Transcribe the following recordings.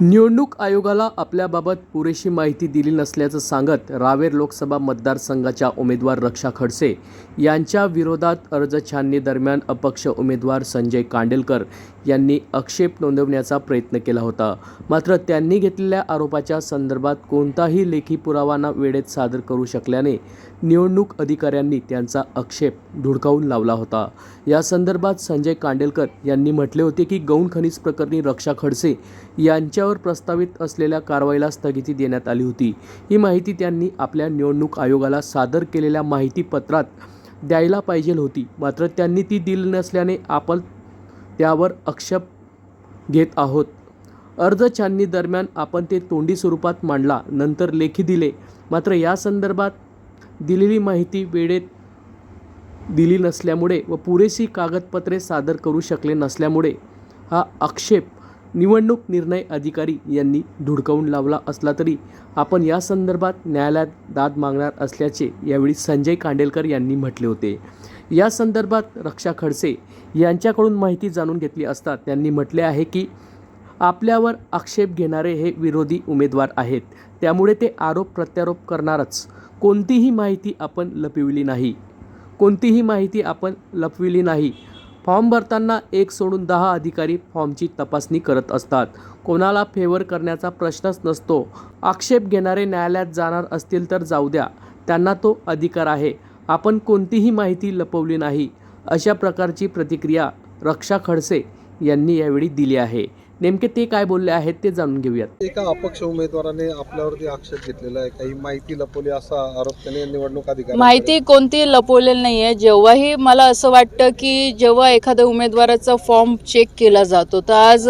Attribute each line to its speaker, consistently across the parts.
Speaker 1: निवडणूक आयोगाला आपल्याबाबत पुरेशी माहिती दिली नसल्याचं सांगत रावेर लोकसभा मतदारसंघाच्या उमेदवार रक्षा खडसे यांच्या विरोधात अर्ज छाननी दरम्यान अपक्ष उमेदवार संजय कांडेलकर यांनी आक्षेप नोंदवण्याचा प्रयत्न केला होता. मात्र त्यांनी घेतलेल्या आरोपाच्या संदर्भात कोणताही लेखी पुरावा न वेळेत सादर करू शकल्याने निवडणूक अधिकाऱ्यांनी त्यांचा आक्षेप धुडकावून लावला होता. या संदर्भात संजय कांडेलकर यांनी म्हटले होते की गौण खनिज प्रकरणी रक्षा खडसे यांच्या त्यांच्यावर प्रस्तावित असलेल्या कारवाईला स्थगिती देण्यात आली होती. ही माहिती त्यांनी आपल्या निवडणूक आयोगाला सादर केलेल्या माहितीपत्रात द्यायला पाहिजे होती. मात्र त्यांनी ती दिली नसल्याने आपण त्यावर आक्षेप घेत आहोत. अर्ज छाननी दरम्यान आपण ते तोंडी स्वरूपात मांडला नंतर लेखी दिले. मात्र या संदर्भात दिलेली माहिती वेळेत दिली नसल्यामुळे व पुरेशी कागदपत्रे सादर करू शकले नसल्यामुळे हा आक्षेप निवडणूक निर्णय अधिकारी यांनी धुडकावून लावला असला तरी आपण या संदर्भात न्यायालयात दाद मागणार असल्याचे यावेळी संजय कांडेलकर यांनी म्हटले होते. या संदर्भात रक्षा खडसे यांच्याकडून माहिती जाणून घेतली असता त्यांनी म्हटले आहे की आपल्यावर आक्षेप घेणारे हे विरोधी उमेदवार आहेत. त्यामुळे ते आरोप प्रत्यारोप करणारच. कोणतीही माहिती आपण लपविली नाही. कोणतीही माहिती आपण लपविली नाही. फॉर्म भरताना एक सोडून दहा अधिकारी फॉर्मची तपासणी करत असतात. कोणाला फेवर करण्याचा प्रश्नच नसतो. आक्षेप घेणारे न्यायालयात जाणार असतील तर जाऊ द्या. त्यांना तो अधिकार आहे. आपण कोणतीही माहिती लपवली नाही. अशा प्रकारची प्रतिक्रिया रक्षा खडसे यांनी यावेळी दिली आहे. नेमके ते काय बोलले आहेत ते जाणून घेऊयात.
Speaker 2: एका अपक्ष उमेदवाराने आपल्यावरती आक्षेप घेतलेला आहे. काही माहिती लपवली असा आरोप त्याने निवडणूक अधिकारी
Speaker 3: माहिती कोणती लपवलेली नाही आहे जेव्हाही मला असं वाटतं की जेव्हा एखाद्या उमेदवाराचा फॉर्म चेक केला जातो तर आज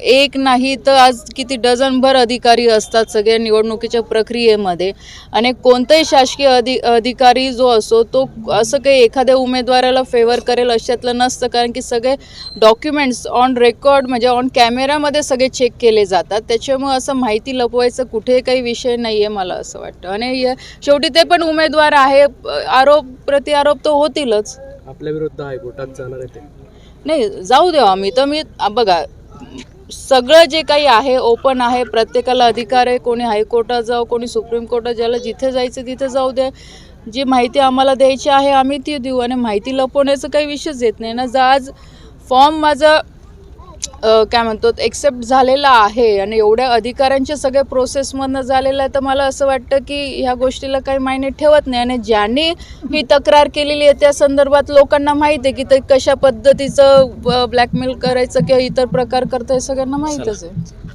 Speaker 3: एक नाही तर आज किती डझनभर अधिकारी असतात सगळ्या निवडणुकीच्या प्रक्रियेमध्ये. आणि कोणताही शासकीय अधि अधिकारी जो असो तो असं काही एखाद्या उमेदवाराला फेवर करेल अशातलं नसतं. कारण की सगळे डॉक्युमेंट्स ऑन रेकॉर्ड म्हणजे ऑन कॅमेरामध्ये सगळे चेक केले जातात. त्याच्यामुळे असं माहिती लपवायचं कुठे काही विषय नाही आहे मला असं वाटतं. आणि शेवटी ते पण उमेदवार आहे. आरोप प्रतिआरोप तर होतीलच.
Speaker 1: आपल्या विरुद्ध हायकोर्टात जाणार आहे ते.
Speaker 3: नाही जाऊ द्या आम्ही. तर मी बघा सगळं जे काही आहे ओपन आहे प्रत्येकाला अधिकार आहे कोणी हायकोर्टात जाऊ कोणी सुप्रीम कोर्टात ज्याला जिथे जायचं तिथे जाऊ द्या जी माहिती आम्हाला द्यायची आहे आम्ही ती देऊ. आणि माहिती लपवण्याचं काही विषयच येत नाही ना. जर आज फॉर्म माझा काय म्हणतो एक्सेप्ट झालेला आहे आणि एवढ्या अधिकाऱ्यांच्या सगळ्या प्रोसेसमधनं झालेलं आहे तर मला असं वाटतं की ह्या गोष्टीला काही मायने ठेवत नाही. आणि ज्यांनी ही तक्रार केलेली आहे त्या संदर्भात लोकांना माहीत आहे की ते कशा पद्धतीचं ब्लॅकमेल करायचं किंवा इतर प्रकार करतं हे सगळ्यांना माहीतच आहे.